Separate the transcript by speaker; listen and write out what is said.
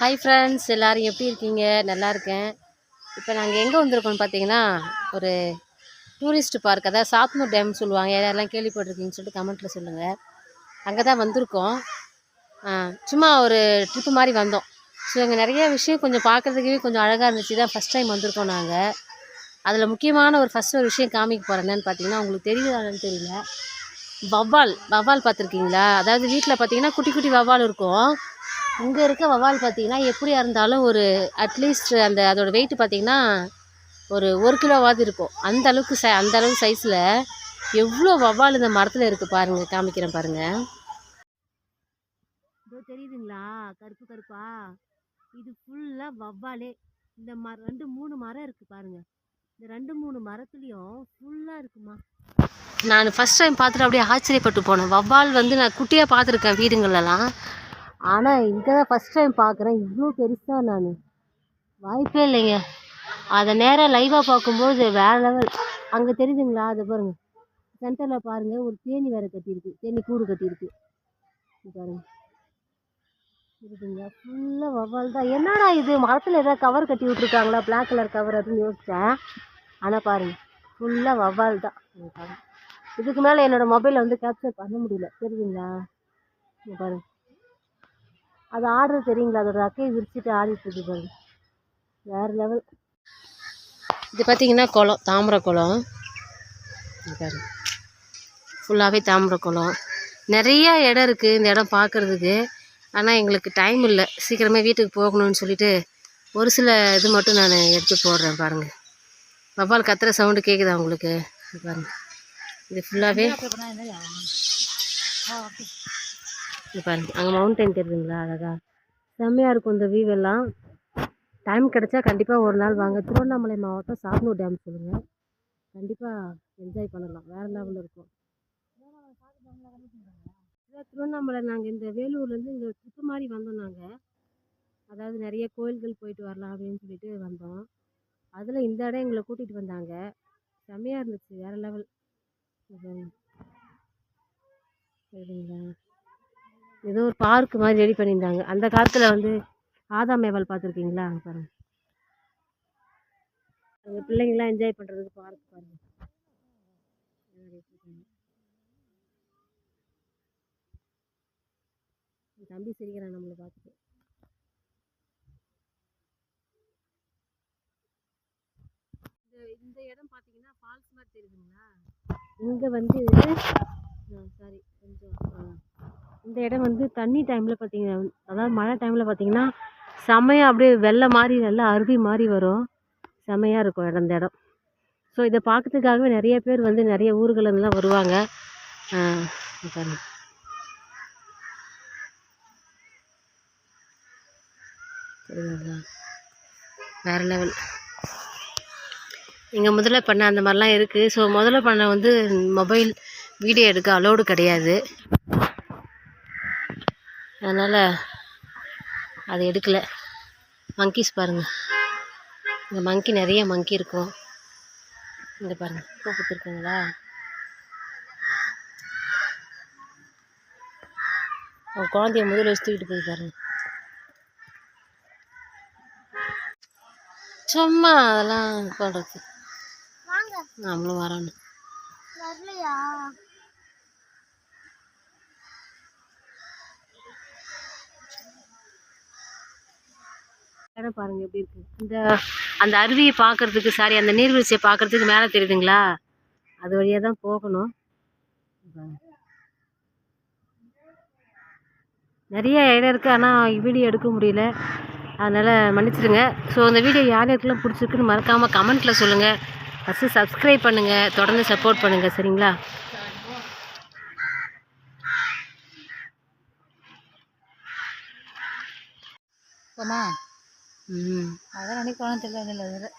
Speaker 1: Hi friends எல்லோரும் எப்படி இருக்கீங்க? நல்லா இருக்கேன். இப்போ நாங்கள் எங்கே வந்திருக்கோம்னு பார்த்தீங்கன்னா ஒரு டூரிஸ்ட் பார்க் அதாவது சாத்மூர் டேம் சொல்லுவாங்க. யாரெல்லாம் கேள்விப்பட்டிருக்கீங்கன்னு சொல்லிட்டு கமெண்ட்டில் சொல்லுங்கள் அங்கே தான் வந்திருக்கோம். சும்மா ஒரு ட்ரிப்பு மாதிரி வந்தோம். ஸோ அங்கே நிறைய விஷயம் கொஞ்சம் பார்க்குறதுக்கே கொஞ்சம் அழகாக இருந்துச்சு. தான் ஃபஸ்ட் டைம் வந்திருக்கோம் நாங்கள் அதில் முக்கியமான ஒரு ஃபஸ்ட் ஒரு விஷயம் காமிக்க போகிறேன் என்னன்னு பார்த்தீங்கன்னா உங்களுக்கு தெரியுதான்னு தெரியல. வவ்வால் வவ்வால் பார்த்துருக்கீங்களா? அதாவது வீட்டில் பார்த்தீங்கன்னா குட்டி குட்டி வவ்வால் இருக்கும். இங்கே இருக்க வவ்வால் பார்த்தீங்கன்னா எப்படியா இருந்தாலும் ஒரு அட்லீஸ்ட் அந்த அதோட வெயிட் பார்த்தீங்கன்னா ஒரு ஒரு கிலோவாவது இருக்கும். அந்த அளவுக்கு ச அந்த அளவுக்கு சைஸில் எவ்வளோ வவ்வால் இந்த மரத்தில் இருக்குது பாருங்கள் காமிக்கிறேன் பாருங்கள் இதோ தெரியுதுங்களா? கருப்பு கருப்பா? இது ஃபுல்லாக வவ்வாலே இந்த மர ரெண்டு மூணு மரம் இருக்குது பாருங்கள் இந்த ரெண்டு மூணு மரத்துலேயும் ஃபுல்லாக இருக்குமா? நான் ஃபஸ்ட் டைம் பார்த்துட்டு அப்படியே ஆச்சரியப்பட்டு போனேன். வவ்வால் வந்து நான் குட்டியாக பார்த்துருக்கேன் வீடுங்களெல்லாம். ஆனால் இங்கே தான் ஃபஸ்ட் டைம் பார்க்குறேன் இவ்வளோ பெருசாக நான். வாய்ப்பே இல்லைங்க. அதை நேராக லைவாக பார்க்கும்போது வேறு லெவல் அங்கே தெரியுதுங்களா? அதை பாருங்கள் சென்டரில் பாருங்கள் ஒரு தேனி வேறு கட்டியிருக்கு. தேனி கூடு கட்டியிருக்கு. பாருங்கள் இருக்குங்களா ஃபுல்லாக வவ்வால் தான். என்னடா இது? மரத்தில் எதாவது கவர் கட்டி விட்ருக்காங்களா பிளாக் கலர் கவர் அப்படின்னு யோசித்தேன் ஆனால் பாருங்கள் ஃபுல்லாக வவ்வால் தான். இதுக்கு மேலே என்னோடய மொபைலில் வந்து கேப்சர் பண்ண முடியல. தெரியுதுங்களா? பாருங்கள் அது ஆடுறது தெரியுங்களா? அதோட அக்கையை விரிச்சிட்டு ஆடிட்டு இருக்கு பாருங்க. வேறு லெவல் இது பார்த்தீங்கன்னா குளம் தாமரை குளம். ஃபுல்லாகவே தாமரை குளம். நிறைய இடம் இருக்குது இந்த இடம் பார்க்குறதுக்கு ஆனால் எங்களுக்கு டைம் இல்லை. சீக்கிரமே வீட்டுக்கு போகணும்னு சொல்லிட்டு ஒரு சில இது மட்டும் நான் எடுத்து போடுறேன் பாருங்கள் வவ்வால் கத்துற சவுண்டு கேட்குதா உங்களுக்கு? இங்க பாருங்க. இது ஃபுல்லாகவே பாருங்க அங்கே மவுண்டைன் தெரியுதுங்களா அழகா. செம்மையாக இருக்கும் இந்த வியூ எல்லாம். டைம் கிடைச்சா கண்டிப்பாக ஒரு நாள் வாங்க. திருவண்ணாமலை மாவட்டம் சாத்தனூர் டேம் சொல்லுங்கள் கண்டிப்பாக என்ஜாய் பண்ணலாம். வேறு லெவலில் இருக்கும். திருவண்ணாமலை நாங்கள் இந்த வேலூர்லேருந்து இங்கே ட்ரிப்பு மாதிரி வந்தோம் நாங்கள் அதாவது நிறைய கோயில்கள் போயிட்டு வரலாம் அப்படின்னு சொல்லிட்டு வந்தோம். அதில் இந்த இடம் எங்களை கூட்டிகிட்டு வந்தாங்க. செம்மையாக இருந்துச்சு வேறு லெவல் சரிங்களா ஏதோ ஒரு பார்க் மாதிரி ரெடி பண்ணியிருந்தாங்க. அந்த காலத்தில் வந்து ஆதாம் மேவால் பார்த்துருக்கீங்களா? பாருங்கள் பாருங்க. அங்கே பிள்ளைங்களாம் என்ஜாய் பண்ணுறதுக்கு பார்க் பாருங்க. தம்பி சிரிக்கிறான் நம்மளை பார்த்துட்டு. இந்த இந்த இடம் பார்த்தீங்கன்னா ஃபால்ஸ் மாதிரி தெரியுதுங்களா? இங்கே வந்து சாரி கொஞ்சம் இந்த இடம் வந்து தண்ணி டைமில் பார்த்தீங்கன்னா அதாவது மழை டைமில் பார்த்தீங்கன்னா செமையாக அப்படியே வெள்ளை மாதிரி நல்லா அருவி மாதிரி வரும். செமையாக இருக்கும் இடம் இந்த இடம். ஸோ இதை பார்க்கறதுக்காகவே நிறைய பேர் வந்து நிறைய ஊர்களெல்லாம் வருவாங்க. சரிங்களா வேறு லெவல் இங்கே முதல்ல பண்ண அந்த மாதிரிலாம் இருக்குது ஸோ முதல்ல பண்ண வந்து மொபைல் வீடியோ எடுக்க அலோடு கிடையாது. அதனால் அது எடுக்கலை. மங்கீஸ் பாருங்கள் இங்கே மங்கி நிறைய மங்கி இருக்கும். இங்கே பாருங்கள் பூ கொடுத்துருக்குங்களா அவன் குழந்தைய முதல்ல வச்சு தூக்கிட்டு போய் பாருங்க. சும்மா அதெல்லாம் பண்ணுறது நம்மளும் வரோன்னு. நேரம் பாருங்க எப்படி இருக்கு. இந்த அந்த அருவியை பார்க்கறதுக்கு சாரி அந்த நீர்வீழ்ச்சியை பார்க்கறதுக்கு மேலே தெரியுதுங்களா? அது வழியாக தான் போகணும். நிறைய இடம் இருக்குது ஆனால் வீடியோ எடுக்க முடியல. அதனால் மன்னிச்சிடுங்க. ஸோ அந்த வீடியோ யார் யாருக்கெல்லாம் பிடிச்சிருக்குன்னு மறக்காமல் கமெண்ட்டில் சொல்லுங்கள் ஃபஸ்ட்டு சப்ஸ்கிரைப் பண்ணுங்கள் தொடர்ந்து சப்போர்ட் பண்ணுங்கள் சரிங்களா?
Speaker 2: போமா அதான் நினைக்கணும் தெரியல இதில்